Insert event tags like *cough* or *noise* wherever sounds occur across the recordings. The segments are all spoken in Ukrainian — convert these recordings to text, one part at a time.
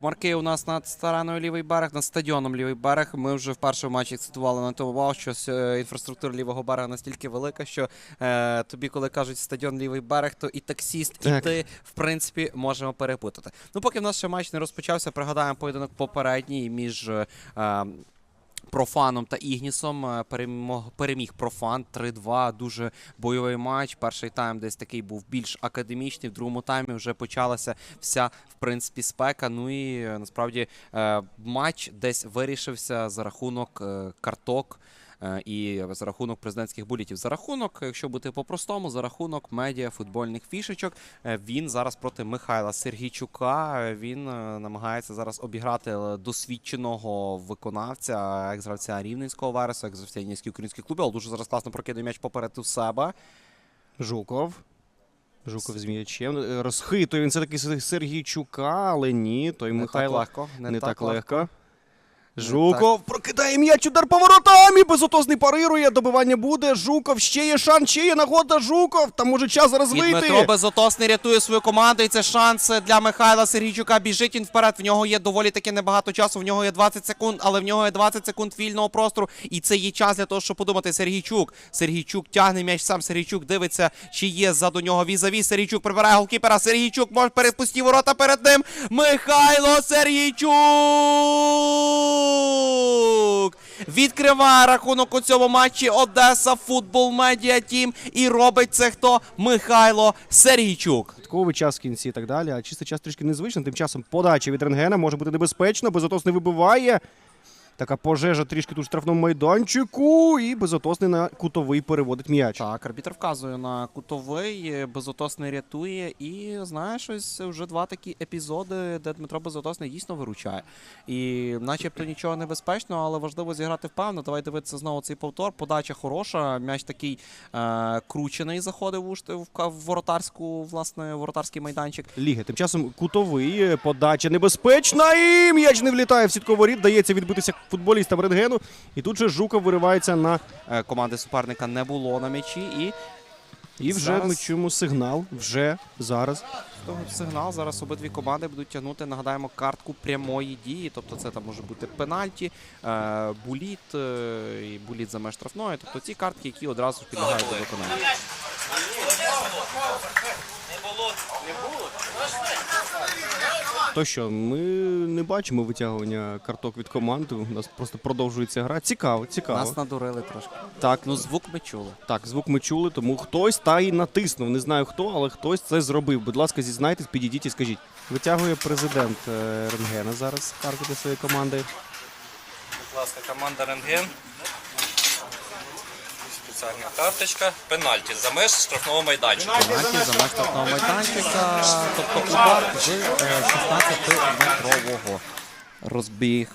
Марки у нас над стараною лівий берег, над стадіоном лівий берег. Ми вже в першому матчі акцентували на тому увагу, що е, інфраструктура лівого берега настільки велика, що е, тобі, коли кажуть стадіон лівий берег, то і таксіст, Так. і ти, в принципі, можемо перепутати. Ну, поки в нас ще матч не розпочався, пригадаємо поєдинок попередній між. Е, Профаном та Ігнісом Е, перемог, переміг Профан 3-2. Дуже бойовий матч. Перший тайм десь такий був більш академічний. В другому таймі вже почалася вся в принципі спека. Ну і е, насправді е, матч десь вирішився за рахунок карток. Е, І за рахунок президентських булітів. За рахунок, якщо бути по-простому, за рахунок медіа футбольних фішечок. Е, Він зараз проти Михайла Сергійчука. Е, Він намагається зараз обіграти досвідченого виконавця, екс-гравця Рівненського Вересу, екс-гравця Німецький український клуб, але дуже зараз класно прокидає м'яч поперед у себе. Жуков. Жуков з м'ячем. Розхитує він все-таки Сергійчука, але ні. Той Не Михайло так легко. не, так, легко. Не Жуков прокидає м'яч, удар поворотами. Безотосний парирує. Добивання буде. Жуков ще є шанс, ще є нагода. Жуков. Там може час зараз І вийти. Дмитро Безотосний рятує свою команду, і це шанс для Михайла Сергійчука. Біжить він вперед. В нього є доволі таки небагато часу. В нього є 20 секунд, але в нього є 20 секунд вільного простору. І це є час для того, щоб подумати. Сергійчук. Сергійчук тягне м'яч сам. Сергійчук дивиться, чи є ззаду нього візаві. Сергійчук прибирає голкіпера. Сергійчук може перепусти ворота перед ним. Михайло Сергійчук відкриває рахунок у цьому матчі Одеса Футбол Медіа Тім. І робить це хто? Михайло Сергійчук. Додатковий час в кінці і так далі. А чистий час трішки незвичний. Тим часом подача від рентгена може бути небезпечно. не вибиває. Така пожежа трішки тут в штрафному майданчику. І безотосний на кутовий переводить м'яч. Так, арбітр вказує на кутовий, безотосний рятує. І знаєш, ось вже два такі епізоди, де Дмитро Безотосний дійсно виручає. І начебто нічого небезпечного, але важливо зіграти впевнено. Давай дивитися знову цей повтор. Подача хороша. М'яч такий е, кручений заходив у в, воротарську, власне, воротарський майданчик. Ліги. Тим часом кутовий, подача небезпечна. І м'яч не влітає в сітку воріт. Дається відбитися футболістам рентгену. І тут же Жуков виривається на. Е, команди суперника не було на м'ячі. І І вже Зараз- ми чуємо сигнал. Вже зараз. того сигнал зараз обидві команди будуть тягнути, нагадаємо, картку прямої дії. Тобто це там може бути пенальті, е, буліт е, і буліт за меж штрафної. Тобто ці картки, які одразу підлягають до виконання. То що, ми не бачимо витягування карток від команди. У нас просто продовжується гра. Цікаво, цікаво. Нас надурили трошки. Так, Ну, звук ми чули. так, звук ми чули, тому хтось та й натиснув. Не знаю хто, але хтось це зробив. Будь ласка, зізнайтесь, підійдіть і скажіть. Витягує президент е, Рентгена зараз карту для своєї команди. Будь ласка, команда Рентген. Спеціальна карточка. Пенальті за меж штрафного майданчика. Пенальті за меж штрафного майданчика. Тобто удар з е, 16-метрового. Розбіг.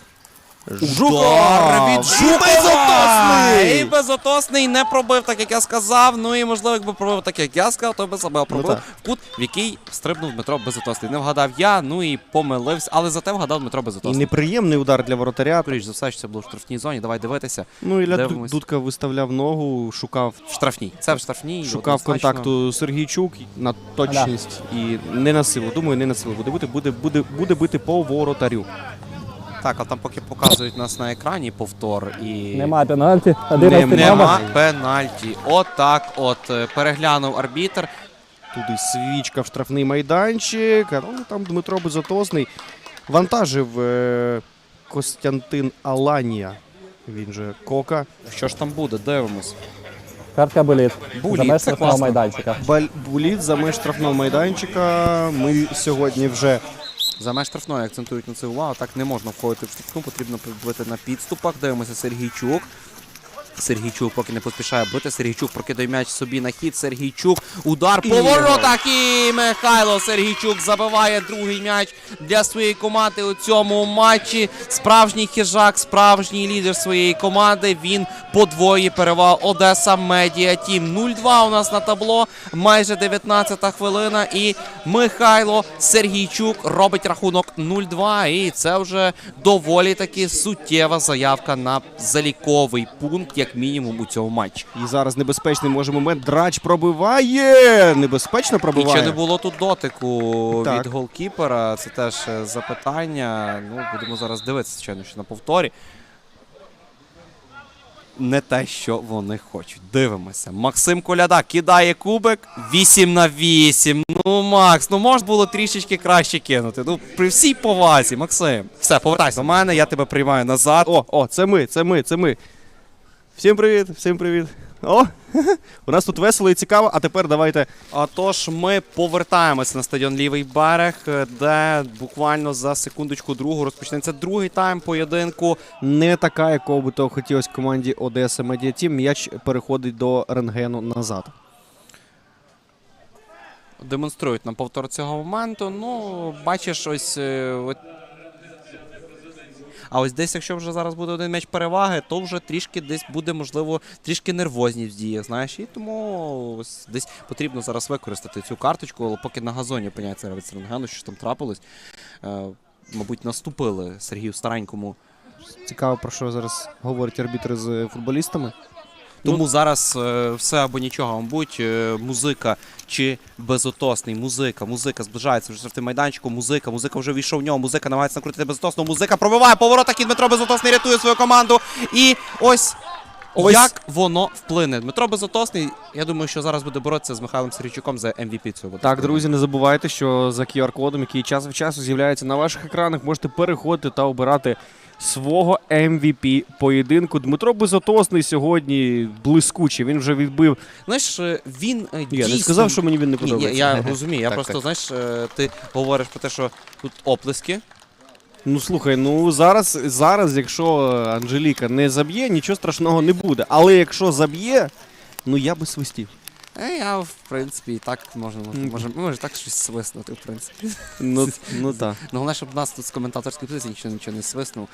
Жуков! від І Жукова! безотосний! І безотосний не пробив, так як я сказав. Ну і можливо, якби пробив так, як я сказав, то би себе пробив так. в кут, в який стрибнув Дмитро Безотосний. Не вгадав я, ну і помилився, але зате вгадав Дмитро І Безотосний. неприємний удар для воротаря. Скоріш за все, що це було в штрафній зоні. Давай дивитися. Ну Ду- Дивимось. Дудка виставляв ногу, шукав, В штрафній. Це в штрафній. шукав однозначно. контакту Сергійчук на точність і не на силу. Думаю, не на силу буде бити, буде, буде, буде бити по воротарю. Так, а там поки показують нас на екрані повтор і. Немає пенальті. 11 Нема. Нема пенальті. От так от е, переглянув арбітр. Туди свічка в штрафний майданчик. А ну, там Дмитро Безотосний вантажив е, Костянтин Аланія. Він же Кока. Що ж там буде? Дивимось. Картка боліт. Буліт, За меж це штрафного майданчика. Буліт за меж штрафного майданчика. Ми сьогодні вже За меж штрафної акцентують на це увагу. Так не можна входити в штрафну, потрібно бити на підступах. Дивимося Сергійчук. Сергійчук поки не поспішає бити. Сергійчук прокидає м'яч собі на хід. Сергійчук. Удар по воротах. І Михайло Сергійчук забиває другий м'яч для своєї команди у цьому матчі. Справжній хижак, справжній лідер своєї команди. Він подвоює перевагу Одеса Медіа Тім. 0-2 у нас на табло. Майже 19-та хвилина. І Михайло Сергійчук робить рахунок 0-2. І це вже доволі таки суттєва заявка на заліковий пункт, як мінімум у цьому матчі. І зараз небезпечний може момент. Драч пробиває. Небезпечно І пробиває. чи не було тут дотику Так. від голкіпера? Це теж е, запитання. Ну, будемо зараз дивитися, звичайно, що на повторі. Не те, що вони хочуть. Дивимося. Максим Коляда кидає кубик 8 на 8. Ну, Макс, ну можна було трішечки краще кинути. Ну, при всій повазі, Максим. Все, повертайся до мене, я тебе приймаю назад. О, о, це ми, це ми, це ми. Всім привіт, всім привіт. О, *laughs* у нас тут весело і цікаво, а тепер давайте. А тож ми повертаємося на стадіон Лівий берег, е, де буквально за секундочку другу розпочнеться другий тайм поєдинку. Не така, якого би того хотілося команді Одеса Медіа Тім. М'яч переходить до рентгену назад. Демонструють нам повтор цього моменту. Ну, бачиш, ось. А ось десь, якщо вже зараз буде один м'яч переваги, то вже трішки десь буде, можливо, трішки нервозність в діях, знаєш. І тому ось десь потрібно зараз використати цю карточку, але поки на газоні опиняється гравець рентгену, що ж там трапилось. Е, мабуть, наступили Сергію Старенькому Цікаво, про що зараз говорять арбітри з футболістами. Тому зараз е, все або нічого, мабуть, е, музика чи безотосний. Музика, музика зближається вже з штрафним майданчиком. Музика, музика вже війшов в нього. Музика намагається накрутити безотосного. Музика пробиває поворотах і Дмитро Безотосний рятує свою команду. І ось. Ось. Як воно вплине? Дмитро Безотосний, я думаю, що зараз буде боротися з Михайлом Сергійчуком за MVP цього. Так, друзі, не забувайте, що за QR-кодом, який час від часу з'являється на ваших екранах, можете переходити та обирати свого MVP поєдинку. Дмитро Безотосний сьогодні блискучий. Він вже відбив. Знаєш, е, він е, Я не сказав, що мені він не Ні, я, подобається. я *laughs* розумію. Я Так, просто, так. знаєш, е, ти говориш про те, що тут оплески. Ну слухай, ну зараз, зараз, якщо Анжеліка не заб'є, нічого страшного не буде. Але якщо заб'є, ну я би свистів. Я, в принципі, і так можна, Мгм. може, може так щось свиснути, в принципі. Ну, *laughs* ну так. Ну, головне, щоб нас тут з коментаторської позиції нічого нічого не свиснув.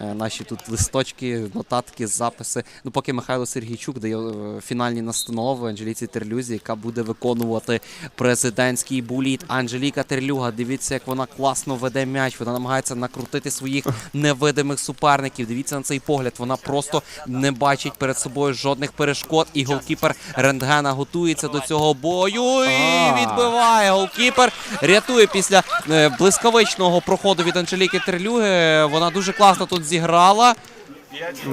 Е, наші тут листочки, нотатки, записи. Ну, поки Михайло Сергійчук дає е, фінальні настанови Анжеліці Терлюзі, яка буде виконувати президентський буліт. Анжеліка Терлюга, дивіться, як вона класно веде м'яч. Вона намагається накрутити своїх невидимих суперників. Дивіться на цей погляд. Вона просто не бачить перед собою жодних перешкод. І голкіпер Рентгена готується до цього бою. І відбиває голкіпер. Рятує після е, блискавичного проходу від Анжеліки Терлюги. Вона дуже класно тут зіграла.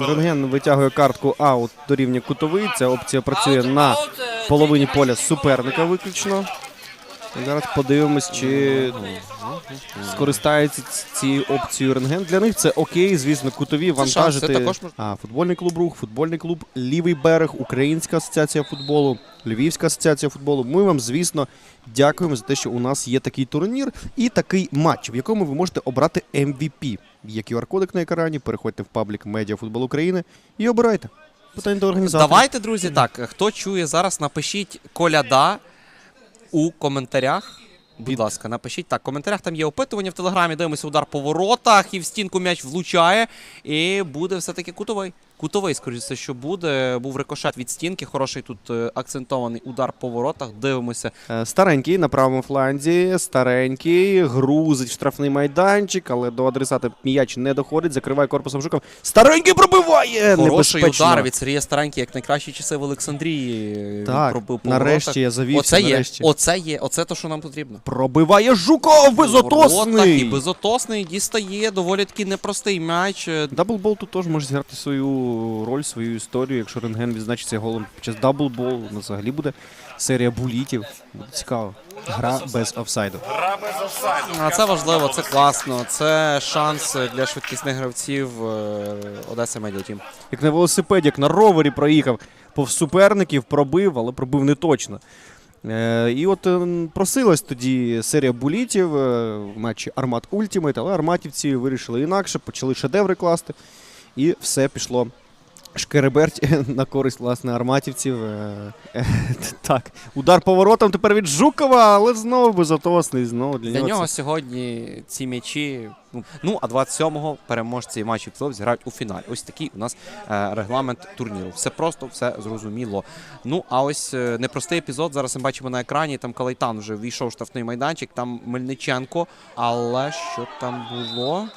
Рентген витягує картку аут до рівня кутовий. Ця опція працює на половині поля суперника виключно. Зараз подивимось, чи скористається цією опцією рентген. Для них це окей, звісно, кутові шанс, вантажити. це також мож- А, футбольний клуб рух, футбольний клуб Лівий берег, Українська асоціація футболу, Львівська асоціація футболу. Ми вам, звісно, дякуємо за те, що у нас є такий турнір і такий матч, в якому ви можете обрати MVP. Є QR-кодик на екрані, переходьте в паблік Медіа Футбол України і обирайте. Питання до організатора. Давайте, друзі, так. Хто чує зараз, напишіть коляда у коментарях. Будь ласка, напишіть так. В коментарях там є опитування в телеграмі. Дивимося удар по воротах, і в стінку м'яч влучає. І буде все-таки кутовий. Кутовий, скоріше, що буде. Був рикошет від стінки. Хороший тут е, акцентований удар по воротах. Дивимося. Е, Старенький на правому фланзі, старенький, грузить штрафний майданчик, але до адресата м'яч не доходить, закриває корпусом Жуков. Старенький пробиває! Хороший Небезпечно. удар від Сергія Стареньки, як найкращі часи в Олександрії. Так, пробив по нарешті воротах. я завівся, Оце є, нарешті. оце є, оце то, що нам потрібно. Пробиває Жуков! Воротах, і Безотосний! безотосний дістає доволі таки непростий м'яч. Е, Даблбол тут теж може зіграти свою роль, свою історію. Якщо рентген відзначиться голом під час даблбол, ну, взагалі буде серія булітів. Буде цікаво. Гра без офсайду. А це важливо, це класно. Це шанс для швидкісних гравців е, Одеса Медіа як на велосипеді, як на ровері проїхав повз суперників, пробив, але пробив не точно. Е, і от е, просилась тоді серія булітів е, в матчі Армат Ультімейт, але арматівці вирішили інакше, почали шедеври класти, і все пішло. Шкереберть *laughs* на користь власне арматівців. Е, е, *laughs* так, удар поворотом тепер від Жукова, але знову безотосний. Знову для, Для нього, нього це сьогодні ці м'ячі. ну, Ну, а 27-го переможці матчів плей зіграють у фіналі. Ось такий у нас е, регламент турніру. Все просто, все зрозуміло. Ну, а ось непростий епізод. Зараз ми бачимо на екрані. Там Калайтан вже війшов в штрафний майданчик, там Мельниченко. Але що там було?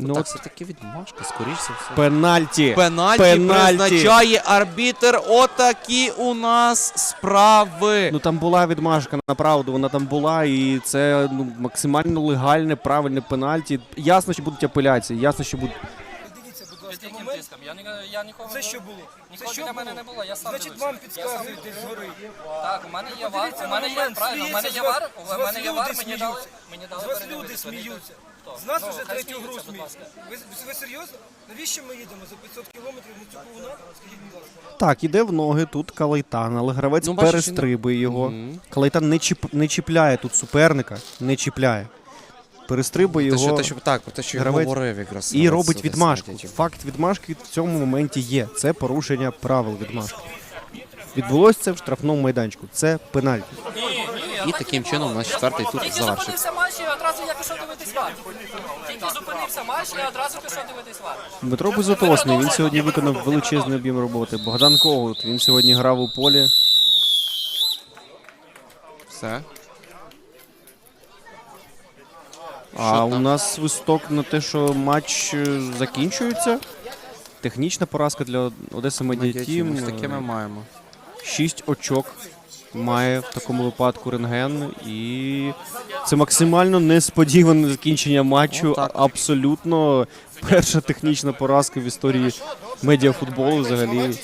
Ну, так, от все-таки відмашка, скоріш за все. пенальті. Пенальті, Пенальті. призначає арбітер. Отакі у нас справи. Ну там була відмашка направду, вона там була, і це ну, максимально легальне, правильне пенальті. Ясно, що будуть апеляції, ясно, що будуть. Дивіться, будь ласка, яким момент. тиском? Я, ні, я нікого Це не- що було? Це Нікого що біля мене було? не було, я сам Значить, дивився. вам підказують десь згори. Так, у мене є вар, Подивіться у на мене є момент, правильно, у мене є вар, з вас- у мене з є вас вар, люди мені дали, сміються. мені дали вас люди передивитися. сміються. З нас Ну, хай третю гру ласка. Ви, ви серйозно? Навіщо ми їдемо за 500 кілометрів на цю повна? Скажіть, будь ласка. Так, іде в ноги тут Калайтан, але гравець Ну, бачиш, перестрибує його. Мгм. Калайтан не, чіп... не чіпляє тут суперника, не чіпляє. Перестрибує Те, його що, те, що, так, те, що я гравець говорив якраз. і робить відмашку. Факт відмашки в цьому моменті є. Це порушення правил відмашки. Відбулося це в штрафному майданчику. Це пенальті. І таким чином у нас четвертий тур Тільки зупинився матч і одразу я пішов дивитись вар. Тільки зупинився матч і одразу пішов дивитись вар. Дмитро Безотосний, він сьогодні виконав величезний об'єм роботи. Богдан Когут, він сьогодні грав у полі. Все. А у нас свисток на те, що матч е, закінчується. Технічна поразка для Одеси Медіа Тім. Ось таке ми маємо. Шість очок має в такому випадку рентген. І це максимально несподіване закінчення матчу. Отак. Абсолютно перша технічна поразка в історії медіафутболу взагалі.